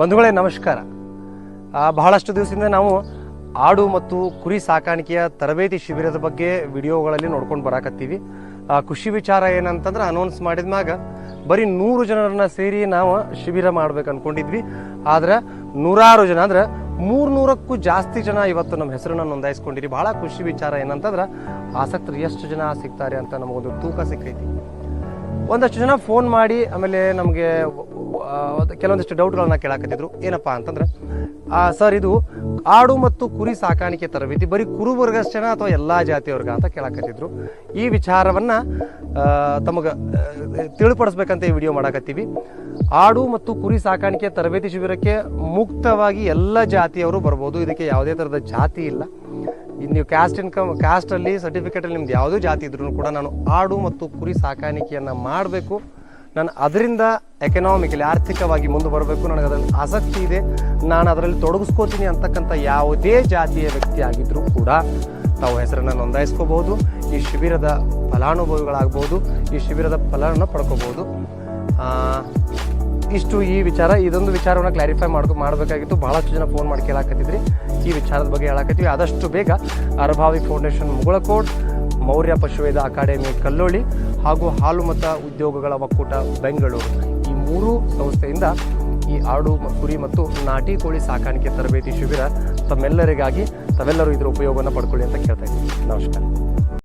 ಬಂಧುಗಳೇ ನಮಸ್ಕಾರ. ಬಹಳಷ್ಟು ದಿವಸದಿಂದ ನಾವು ಆಡು ಮತ್ತು ಕುರಿ ಸಾಕಾಣಿಕೆಯ ತರಬೇತಿ ಶಿಬಿರದ ಬಗ್ಗೆ ವಿಡಿಯೋಗಳಲ್ಲಿ ನೋಡ್ಕೊಂಡು ಬರಾಕತ್ತೀವಿ. ಆ, ಖುಷಿ ವಿಚಾರ ಏನಂತಂದ್ರೆ ಅನೌನ್ಸ್ ಮಾಡಿದ ಮ್ಯಾಗ ಬರೀ ನೂರು ಜನರನ್ನ ಸೇರಿ ನಾವು ಶಿಬಿರ ಮಾಡ್ಬೇಕು ಅನ್ಕೊಂಡಿದ್ವಿ. ಆದ್ರೆ ನೂರಾರು ಜನ ಅಂದ್ರೆ ಮೂರ್ನೂರಕ್ಕೂ ಜಾಸ್ತಿ ಜನ ಇವತ್ತು ನಮ್ಮ ಹೆಸರನ್ನ ನೋಂದಾಯಿಸ್ಕೊಂಡಿರಿ. ಬಹಳ ಖುಷಿ ವಿಚಾರ ಏನಂತಂದ್ರೆ ಆಸಕ್ತರು ಎಷ್ಟು ಜನ ಸಿಗ್ತಾರೆ ಅಂತ ನಮಗೊಂದು ತೂಕ ಸಿಕ್ಕೈತಿ ಒಂದಷ್ಟು ಜನ ಫೋನ್ ಮಾಡಿ, ಆಮೇಲೆ ನಮಗೆ ಕೆಲವೊಂದಿಷ್ಟು ಡೌಟ್ಗಳನ್ನ ಕೇಳಾಕತ್ತಿದ್ರು. ಏನಪ್ಪ ಅಂತಂದ್ರೆ ಸರ್ ಇದು ಆಡು ಮತ್ತು ಕುರಿ ಸಾಕಾಣಿಕೆ ತರಬೇತಿ, ಬರೀ ಕುರುಬರ್ಗಷ್ಟೇನ ಅಥವಾ ಎಲ್ಲಾ ಜಾತಿಯವ್ರಿಗ ಅಂತ ಕೇಳಾಕತ್ತಿದ್ರು. ಈ ವಿಚಾರವನ್ನ ತಮಗೆ ತಿಳಿಪಡಿಸ್ಬೇಕಂತ ಈ ವಿಡಿಯೋ ಮಾಡಾಕತ್ತೀವಿ. ಆಡು ಮತ್ತು ಕುರಿ ಸಾಕಾಣಿಕೆ ತರಬೇತಿ ಶಿಬಿರಕ್ಕೆ ಮುಕ್ತವಾಗಿ ಎಲ್ಲ ಜಾತಿಯವರು ಬರ್ಬೋದು. ಇದಕ್ಕೆ ಯಾವುದೇ ಥರದ ಜಾತಿ ಇಲ್ಲ. ಇದ್ ನೀವು ಕ್ಯಾಸ್ಟ್ ಇನ್ಕಮ್ ಕ್ಯಾಸ್ಟಲ್ಲಿ ಸರ್ಟಿಫಿಕೇಟಲ್ಲಿ ನಿಮ್ದು ಯಾವುದೇ ಜಾತಿ ಇದ್ರೂ ಕೂಡ ನಾನು ಆಡು ಮತ್ತು ಕುರಿ ಸಾಕಾಣಿಕೆಯನ್ನು ಮಾಡಬೇಕು. ನಾನು ಅದರಿಂದ ಎಕನಾಮಿಕಲಿ ಆರ್ಥಿಕವಾಗಿ ಮುಂದೆ ಬರಬೇಕು. ನನಗೆ ಅದರಲ್ಲಿ ಆಸಕ್ತಿ ಇದೆ. ನಾನು ಅದರಲ್ಲಿ ತೊಡಗಿಸ್ಕೋತೀನಿ ಅಂತಕ್ಕಂಥ ಯಾವುದೇ ಜಾತಿಯ ವ್ಯಕ್ತಿ ಆಗಿದ್ರೂ ಕೂಡ ತಾವು ಹೆಸರನ್ನು ನೋಂದಾಯಿಸ್ಕೋಬಹುದು. ಈ ಶಿಬಿರದ ಫಲಾನುಭವಿಗಳಾಗ್ಬೋದು, ಈ ಶಿಬಿರದ ಫಲವನ್ನು ಪಡ್ಕೋಬಹುದು. ಇಷ್ಟು ಈ ವಿಚಾರ, ಇದೊಂದು ವಿಚಾರವನ್ನು ಕ್ಲಾರಿಫೈ ಮಾಡ್ಕೊ ಮಾಡಬೇಕಾಗಿತ್ತು. ಭಾಳಷ್ಟು ಜನ ಫೋನ್ ಮಾಡಿ ಕೇಳಾಕತ್ತಿದ್ರಿ. ಈ ವಿಚಾರದ ಬಗ್ಗೆ ಹೇಳಾಕತ್ತೀವಿ. ಆದಷ್ಟು ಬೇಗ ಅರಭಾವಿ ಫೌಂಡೇಶನ್ ಮುಗಳಕೋಟ್ ಮೌರ್ಯ ಪಶುವೇದ ಅಕಾಡೆಮಿ ಕಲ್ಲೋಳಿ ಹಾಗೂ ಹಾಲು ಮತ ಉದ್ಯೋಗಗಳ ಒಕ್ಕೂಟ ಬೆಂಗಳೂರು. ಈ ಮೂರು ಸಂಸ್ಥೆಯಿಂದ ಈ ಆಡು, ಕುರಿ ಮತ್ತು ನಾಟಿ ಕೋಳಿ ಸಾಕಾಣಿಕೆ ತರಬೇತಿ ಶಿಬಿರ ತಮ್ಮೆಲ್ಲರಿಗಾಗಿ, ತಾವೆಲ್ಲರೂ ಇದರ ಉಪಯೋಗವನ್ನು ಪಡ್ಕೊಳ್ಳಿ ಅಂತ ಕೇಳ್ತಾ ಇದ್ದೀನಿ. ನಮಸ್ಕಾರ.